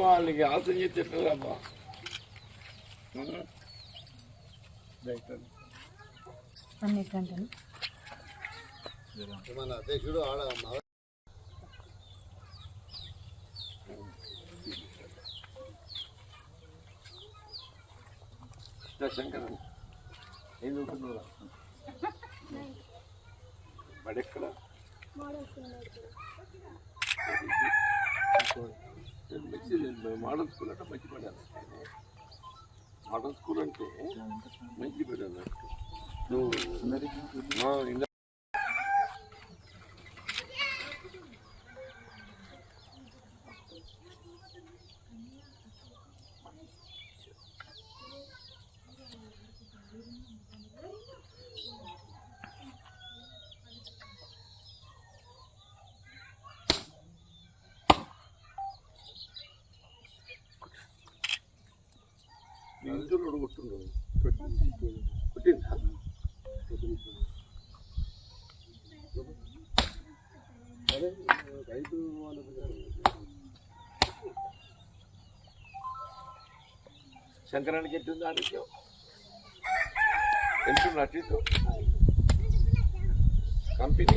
వాళ్ళకి ఆశ గంటలు మన అధ్యక్షుడు ఆడ శంకర్ ఏం చదువుతున్నారా బడెక్కడ మోడల్ స్కూల్ అంటే మంచి పడాలి మోడల్ స్కూల్ అంటే మంచి పడాలి నువ్వు ఇంట్లో కొట్టుండవు కొట్టిందా రైతు వాళ్ళ శంకరానికి ఎట్టుంది ఆరోగ్యం? ఎంతుంది అటు ఇటు కంపెనీ?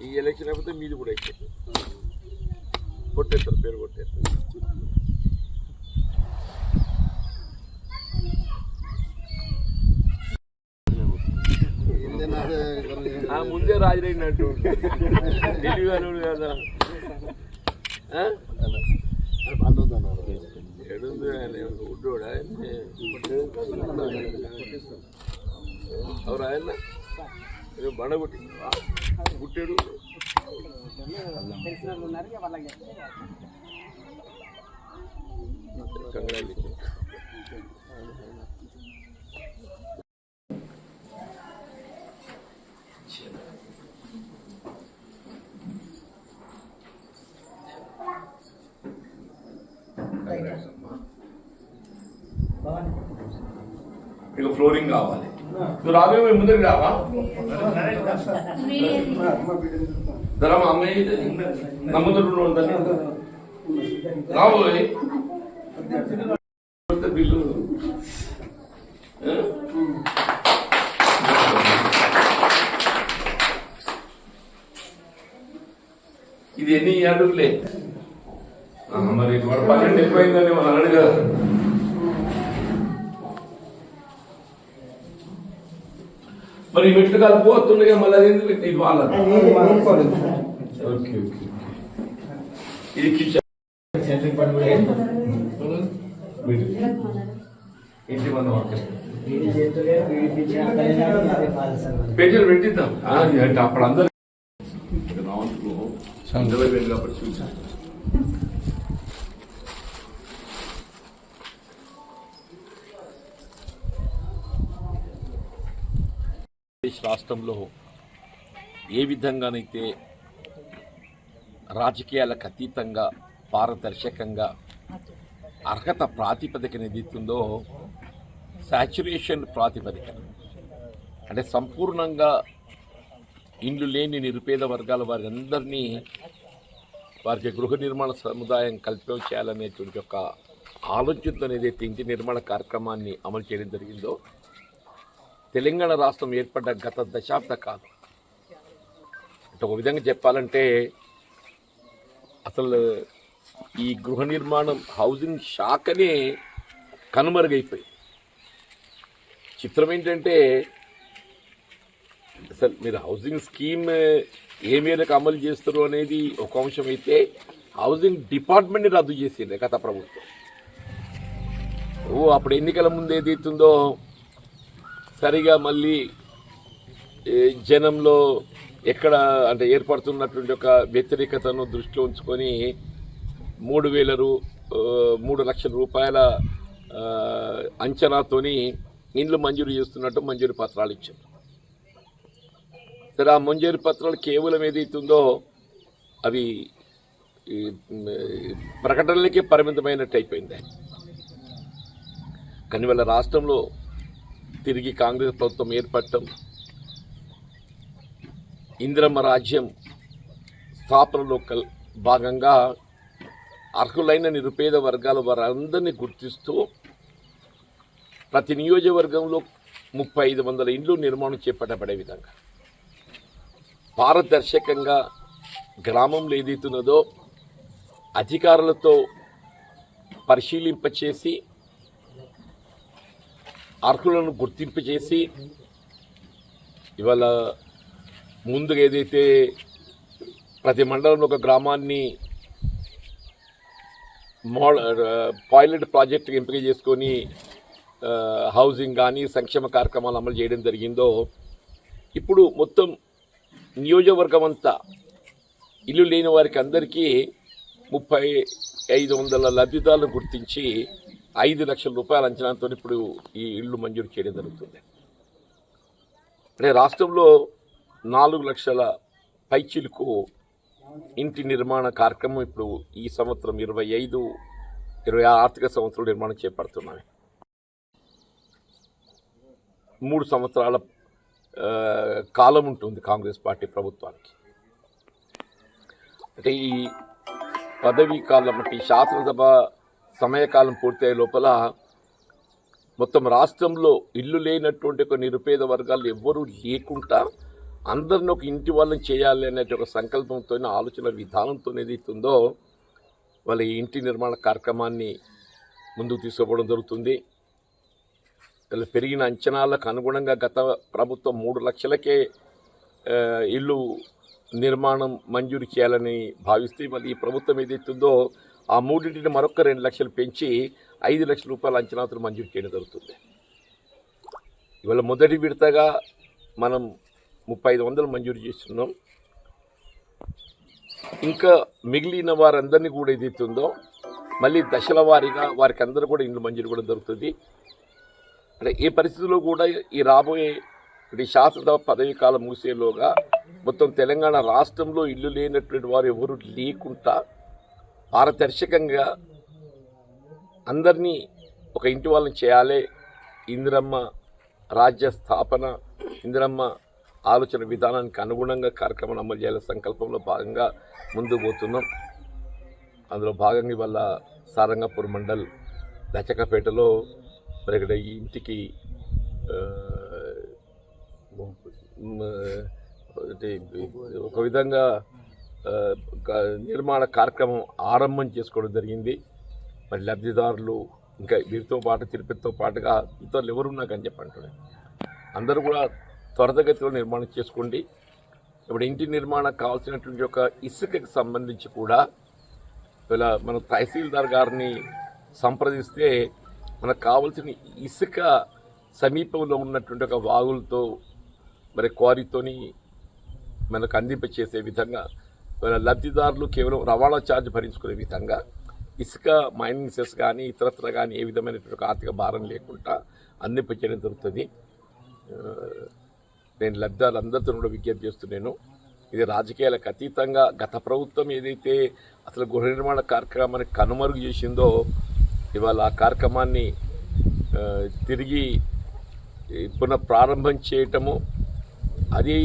ఈ ఎలక్షన్ అయిపోతే మీది కూడా అయిపోతుంది కొట్టేస్తారు పేరు కొట్టేస్తారు. ముందే రాజరైనట్టు తెలివి అనుడు కదా. ఆ? ఆయన ఎవరు ఆయన ఏదో బండ కొట్టి గుట్టాడు. ఇక ఫ్లోరింగ్ కావాలి. నువ్వు రాబోయే ముందరికి రావా? ధర మా అమ్మాయి నమ్ముతుంటు ఉంటాను రాబోయే. బిల్లు. ఇది ఎన్ని అడుగులే మరి పన్నెండు ఎక్కువైందని మనం అన్నాడు కదా మరి మెట్లు కలిపోతుండగా మళ్ళీ అది ఎందుకు పెట్టి వాళ్ళ ఓకే ఓకే ఇది కిచెన్. ఇంటి ఓకే పెన్షన్ పెట్టిద్దాం. అంటే అప్పుడు అందరు కాబట్టి చూసాను ఆంధ్రప్రదేశ్ రాష్ట్రంలో ఏ విధంగానైతే రాజకీయాలకు అతీతంగా పారదర్శకంగా అర్హత ప్రాతిపదికన ఎదుగుతుందో సాచురేషన్ ప్రాతిపదికన. అంటే సంపూర్ణంగా ఇండ్లు లేని నిరుపేద వర్గాల వారందరినీ వారికి గృహ నిర్మాణ సముదాయం కల్పం చేయాలనేటువంటి ఒక ఆలోచనతో ఏదైతే ఇంటి నిర్మాణ కార్యక్రమాన్ని అమలు చేయడం జరిగిందో తెలంగాణ రాష్ట్రం ఏర్పడ్డ గత దశాబ్ద కాలం అంటే ఒక విధంగా చెప్పాలంటే అసలు ఈ గృహ నిర్మాణం హౌసింగ్ శాఖనే కనుమరుగైపోయింది. చిత్రం ఏంటంటే అసలు మీరు హౌసింగ్ స్కీమ్ ఏ మేరకు అమలు చేస్తారు అనేది ఒక అంశం అయితే హౌసింగ్ డిపార్ట్మెంట్ని రద్దు చేసింది గత ప్రభుత్వం. ఓ అప్పుడు ఎన్నికల ముందు ఏదైతుందో సరిగా మళ్ళీ జనంలో ఎక్కడ అంటే ఏర్పడుతున్నటువంటి ఒక వ్యతిరేకతను దృష్టిలో ఉంచుకొని మూడు వేల రూ మూడు లక్షల రూపాయల అంచనాతోని ఇండ్లు మంజూరు చేస్తున్నట్టు మంజూరు పత్రాలు ఇచ్చారు. సరే ఆ మంజూరు పత్రాలు కేవలం ఏదైతుందో అవి ప్రకటనలకే పరిమితమైనట్టు అయిపోయింది కానీ వాళ్ళ రాష్ట్రంలో తిరిగి కాంగ్రెస్ ప్రభుత్వం ఏర్పడటం ఇందిరమ్మ రాజ్యం స్థాపనలో కల్ భాగంగా అర్హులైన నిరుపేద వర్గాల వారందరినీ గుర్తిస్తూ ప్రతి నియోజకవర్గంలో ముప్పై ఐదు వందల ఇండ్లు నిర్మాణం చేపట్టబడే విధంగా. పారదర్శకంగా గ్రామంలో ఏదైతున్నదో అధికారులతో పరిశీలింపచేసి అర్హులను గుర్తింపు చేసి ఇవాళ ముందుగా ఏదైతే ప్రతి మండలంలో ఒక గ్రామాన్ని మోడ పాయిలెట్ ప్రాజెక్ట్ ఎంపిక చేసుకొని హౌసింగ్ కానీ సంక్షేమ కార్యక్రమాలు అమలు చేయడం జరిగిందో ఇప్పుడు మొత్తం నియోజకవర్గం అంతా ఇల్లు లేని వారికి అందరికీ ముప్పై ఐదు వందల లబ్ధిదారులను గుర్తించి ఐదు లక్షల రూపాయల అంచనాతో ఇప్పుడు ఈ ఇల్లు మంజూరు చేయడం జరుగుతుంది. అంటే రాష్ట్రంలో నాలుగు లక్షల పైచిలకు ఇంటి నిర్మాణ కార్యక్రమం ఇప్పుడు ఈ సంవత్సరం ఇరవై ఐదు ఇరవై ఆర్థిక సంవత్సరం నిర్మాణం చేపడుతున్నాయి. మూడు సంవత్సరాల కాలం ఉంటుంది కాంగ్రెస్ పార్టీ ప్రభుత్వానికి. అంటే ఈ పదవీ కాలం అంటే ఈ శాసనసభ సమయకాలం పూర్తయ్యే లోపల మొత్తం రాష్ట్రంలో ఇల్లు లేనటువంటి ఒక నిరుపేద వర్గాలు ఎవ్వరూ లేకుండా అందరిని ఒక ఇంటి వాళ్ళని చేయాలి అనే ఒక సంకల్పంతో ఆలోచన విధానంతో ఏదైతుందో వాళ్ళ ఈ ఇంటి నిర్మాణ కార్యక్రమాన్ని ముందుకు తీసుకోవడం జరుగుతుంది. ఇలా పెరిగిన అంచనాలకు అనుగుణంగా గత ప్రభుత్వం మూడు లక్షలకే ఇల్లు నిర్మాణం మంజూరు చేయాలని భావిస్తే మళ్ళీ ఈ ప్రభుత్వం ఏదైతుందో ఆ మూడింటిని మరొక రెండు లక్షలు పెంచి ఐదు లక్షల రూపాయల అంచనాతో మంజూరు చేయడం జరుగుతుంది. ఇవాళ మొదటి విడతగా మనం ముప్పై ఐదు వందలు మంజూరు చేస్తున్నాం. ఇంకా మిగిలిన వారందరినీ కూడా ఏదైతుందో మళ్ళీ దశల వారీగా వారికి అందరూ కూడా ఇండ్లు మంజూరు కూడా దొరుకుతుంది అంటే ఏ పరిస్థితుల్లో కూడా ఈ రాబోయే ఈ శాసన పదవి కాలం ముగిసేలోగా మొత్తం తెలంగాణ రాష్ట్రంలో ఇల్లు లేనటువంటి వారు ఎవరు లేకుండా పారదర్శకంగా అందరినీ ఒక ఇంటి వాళ్ళని చేయాలి ఇందిరమ్మ రాజ్య స్థాపన ఇందిరమ్మ ఆలోచన విధానానికి అనుగుణంగా కార్యక్రమం అమలు చేయాలనే సంకల్పంలో భాగంగా ముందుకు పోతున్నాం. అందులో భాగంగా ఇవాళ సారంగపూర్ మండల్ దచకపేటలో మరి ఇక్కడ ఈ ఇంటికి ఒక విధంగా నిర్మాణ కార్యక్రమం ఆరంభం చేసుకోవడం జరిగింది. మరి లబ్ధిదారులు ఇంకా వీరితో పాటు తిరుపతితో పాటుగా ఇతరులు ఎవరు కానీ చెప్పండి అందరూ కూడా త్వరతగతిలో నిర్మాణం చేసుకోండి. ఇప్పుడు ఇంటి నిర్మాణం కావాల్సినటువంటి ఒక ఇసుకకి సంబంధించి కూడా ఇలా మన తహసీల్దార్ గారిని సంప్రదిస్తే మనకు కావాల్సిన ఇసుక సమీపంలో ఉన్నటువంటి ఒక వాగులతో మరి క్వారీతోని మనకు అందింపచేసే విధంగా లబ్ధిదారులు కేవలం రవాణా ఛార్జ్ భరించుకునే విధంగా ఇసుక మైనింగ్ సెస్ కానీ ఇతరత్ర కానీ ఏ విధమైనటువంటి ఆర్థిక భారం లేకుండా అందింపచేయడం జరుగుతుంది. నేను లబ్ధిదారులందరితో కూడా విజ్ఞప్తి చేస్తున్నాను. ఇది రాజకీయాలకు అతీతంగా గత ప్రభుత్వం ఏదైతే అసలు గృహ నిర్మాణ కార్యక్రమాన్ని కనుమరుగు చేసిందో ఇవాళ ఆ కార్యక్రమాన్ని తిరిగి పునఃప్రారంభం చేయటము అది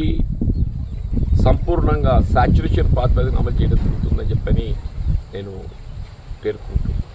సంపూర్ణంగా సాచురేషన్ పాత్ర అమలు చేయడం జరుగుతుందని చెప్పని నేను పేర్కొంటున్నాను.